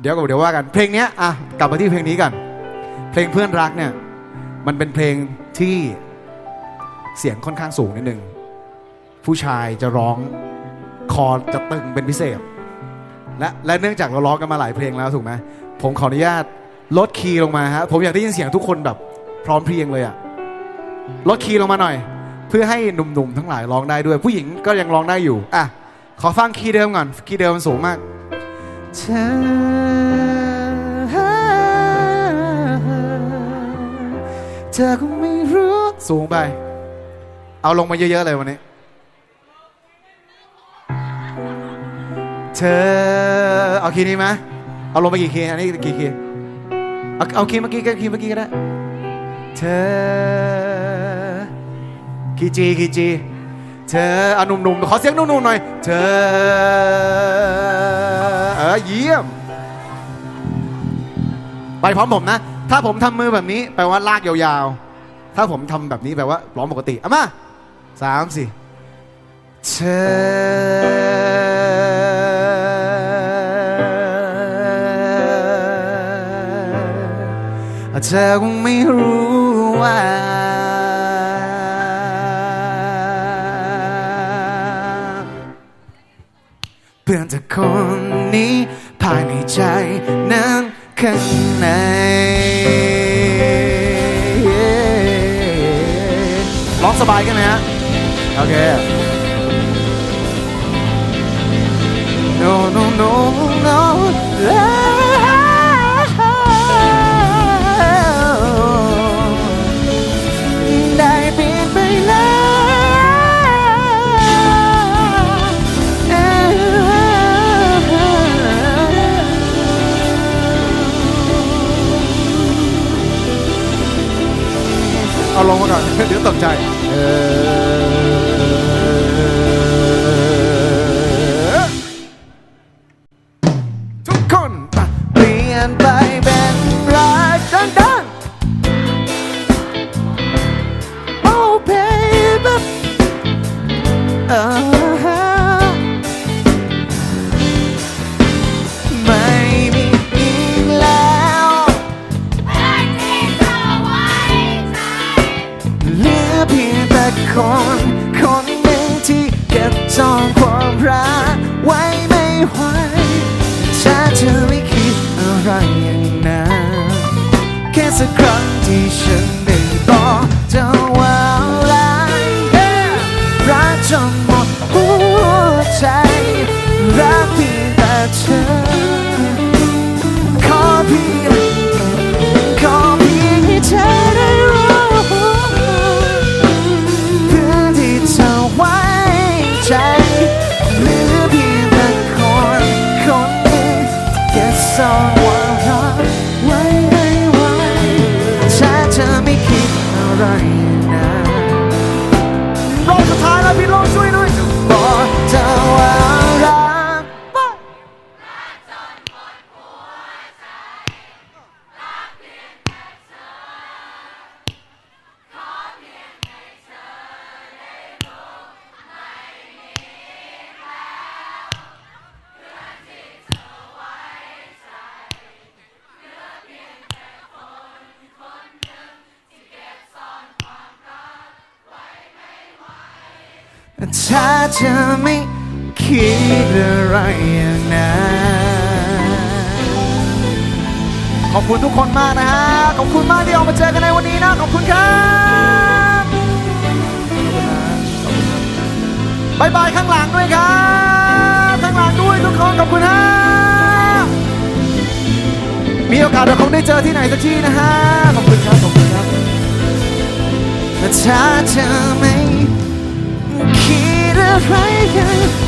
เดี๋ยวก็เดี๋ยวว่ากัน เพลงเนี้ยอะกลับมาที่เพลงนี้กัน เพลงเพื่อนรักเนี่ย มันเป็นเพลงที่เสียงค่อนข้างสูงนิดนึง ผู้ชายจะร้องคอจะตึงเป็นพิเศษ และและเนื่องจากเราร้องกันมาหลายเพลงแล้วถูกไหมผมขออนุญาตลดคีย์ลงมาฮะผมอยากได้ยินเสียงทุกคนแบบ พร้อมเพรียงเลยอะลดคีย์ลงมาหน่อย เพื่อให้หนุ่มๆทั้งหลายร้องได้ด้วย ผู้หญิงก็ยังร้องได้อยู่อะขอฟังคีย์เดิมก่อนคีย์เดิมมันสูงมาก เธอ เธอคงไม่รู้ สูงไป เอาลงมาเยอะ ๆ เลยวันนี้ เธอ เอาคีย์นี้ไหมเอาลงไปกี่คีย์อันนี้กี่คีย์เอาเอาคีย์เมื่อกี้ก็คีย์เมื่อกี้ก็ได้เธอคีย์จีคีย์จี เธอเอาหนุ่มๆขอเสียงหนุ่มๆหน่อย เธอ เออเยี่ยม ไปพร้อมผมนะ ถ้าผมทำมือแบบนี้แปลว่าลากยาวๆ ถ้าผมทำแบบนี้แปลว่าร้องปกติเอามาสามสี่เธอเธอคงไม่รู้ว่า อนจากคนนี้ภายในใจนั้นข้างในร้องสบายกันไหมฮะ โอเค no no no no เอาลงมาก่อน เดี๋ยวตกใจทุกคนเปลี่ยนไปเป็นรักดังๆ Oh baby Oh สักครั้งที่ฉัน นะรอบสุดท้ายแล้วพี่ลองช่วยด้วยจะบอกเธอว่า ถ้าเธอไม่คิดอะไรอย่างนั้นขอบคุณทุกคนมากนะฮะ ขอบคุณมากที่ออกมาเจอกันในวันนี้นะ ขอบคุณครับบายบายข้างหลังด้วยครับ ข้างหลังด้วยทุกคน ขอบคุณฮะ มีโอกาสเราคงได้เจอที่ไหนสักที่นะฮะ ขอบคุณครับ ขอบคุณครับถ้าเธอ 海干。